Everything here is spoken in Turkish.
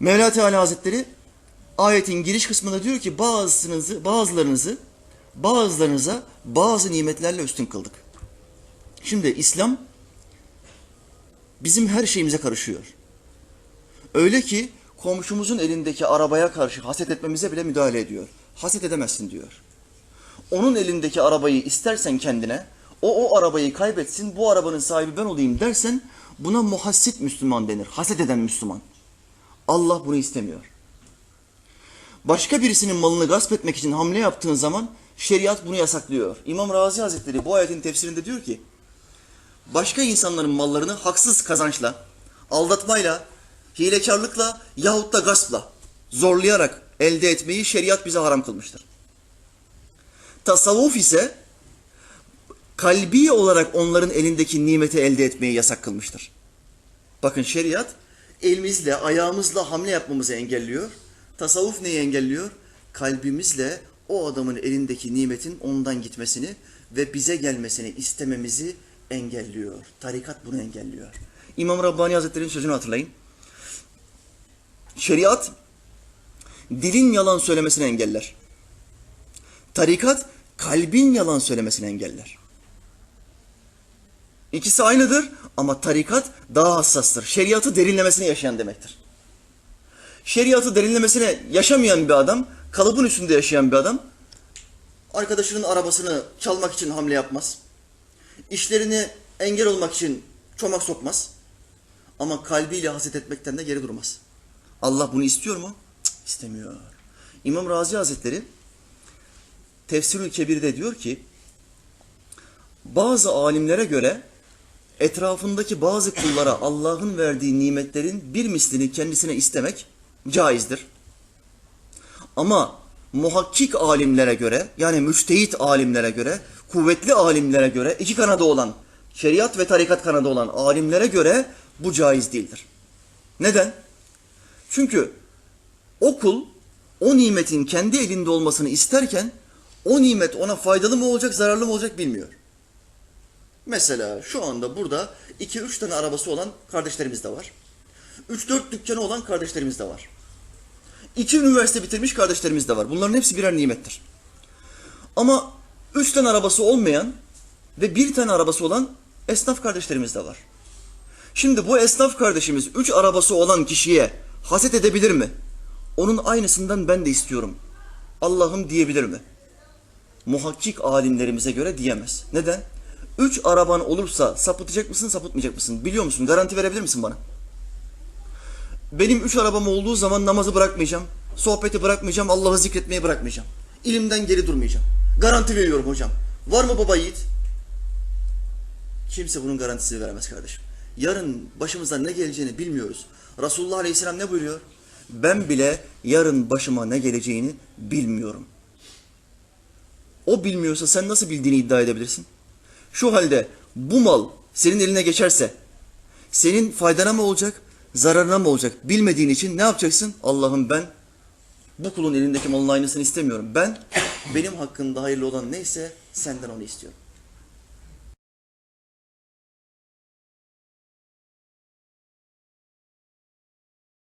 Mevla Teala Hazretleri ayetin giriş kısmında diyor ki bazınızı, bazılarınızı bazılarınıza bazı nimetlerle üstün kıldık. Şimdi İslam bizim her şeyimize karışıyor. Öyle ki komşumuzun elindeki arabaya karşı haset etmemize bile müdahale ediyor. Haset edemezsin diyor. Onun elindeki arabayı istersen kendine, o o arabayı kaybetsin, bu arabanın sahibi ben olayım dersen buna muhassit Müslüman denir. Haset eden Müslüman. Allah bunu istemiyor. Başka birisinin malını gasp etmek için hamle yaptığın zaman şeriat bunu yasaklıyor. İmam Razi Hazretleri bu ayetin tefsirinde diyor ki, başka insanların mallarını haksız kazançla, aldatmayla, hilekarlıkla yahut da gaspla, zorlayarak elde etmeyi şeriat bize haram kılmıştır. Tasavvuf ise kalbi olarak onların elindeki nimeti elde etmeyi yasak kılmıştır. Bakın şeriat elimizle, ayağımızla hamle yapmamızı engelliyor. Tasavvuf neyi engelliyor? Kalbimizle o adamın elindeki nimetin ondan gitmesini ve bize gelmesini istememizi engelliyor. Tarikat bunu engelliyor. İmam Rabbani Hazretleri'nin sözünü hatırlayın. Şeriat dilin yalan söylemesini engeller. Tarikat kalbin yalan söylemesini engeller. İkisi aynıdır ama tarikat daha hassastır. Şeriatı derinlemesine yaşayan demektir. Şeriatı derinlemesine yaşamayan bir adam, kalıbın üstünde yaşayan bir adam, arkadaşının arabasını çalmak için hamle yapmaz. İşlerini engel olmak için çomak sokmaz. Ama kalbiyle haset etmekten de geri durmaz. Allah bunu istiyor mu? Cık, istemiyor. İmam Razi Hazretleri Tefsirül Kebir'de diyor ki bazı alimlere göre etrafındaki bazı kullara Allah'ın verdiği nimetlerin bir mislini kendisine istemek caizdir. Ama muhakkik alimlere göre yani müçtehit alimlere göre, kuvvetli alimlere göre iki kanadı olan, şeriat ve tarikat kanadı olan alimlere göre bu caiz değildir. Neden? Çünkü o kul o nimetin kendi elinde olmasını isterken o nimet ona faydalı mı olacak, zararlı mı olacak bilmiyor. Mesela şu anda burada 2-3 tane arabası olan kardeşlerimiz de var. 3-4 dükkanı olan kardeşlerimiz de var. 2 üniversite bitirmiş kardeşlerimiz de var. Bunların hepsi birer nimettir. Ama 3 tane arabası olmayan ve bir tane arabası olan esnaf kardeşlerimiz de var. Şimdi bu esnaf kardeşimiz 3 arabası olan kişiye haset edebilir mi? Onun aynısından ben de istiyorum. Allah'ım diyebilir mi? Muhakkik alimlerimize göre diyemez. Neden? Üç araban olursa sapıtacak mısın, sapıtmayacak mısın? Biliyor musun? Garanti verebilir misin bana? Benim üç arabam olduğu zaman namazı bırakmayacağım. Sohbeti bırakmayacağım. Allah'ı zikretmeyi bırakmayacağım. İlimden geri durmayacağım. Garanti veriyorum hocam. Var mı baba yiğit? Kimse bunun garantisini veremez kardeşim. Yarın başımıza ne geleceğini bilmiyoruz. Resulullah Aleyhisselam ne buyuruyor? Ben bile yarın başıma ne geleceğini bilmiyorum. O bilmiyorsa sen nasıl bildiğini iddia edebilirsin? Şu halde bu mal senin eline geçerse senin faydana mı olacak, zararına mı olacak bilmediğin için ne yapacaksın? Allah'ım ben bu kulun elindeki malın aynısını istemiyorum. Ben benim hakkında hayırlı olan neyse senden onu istiyorum.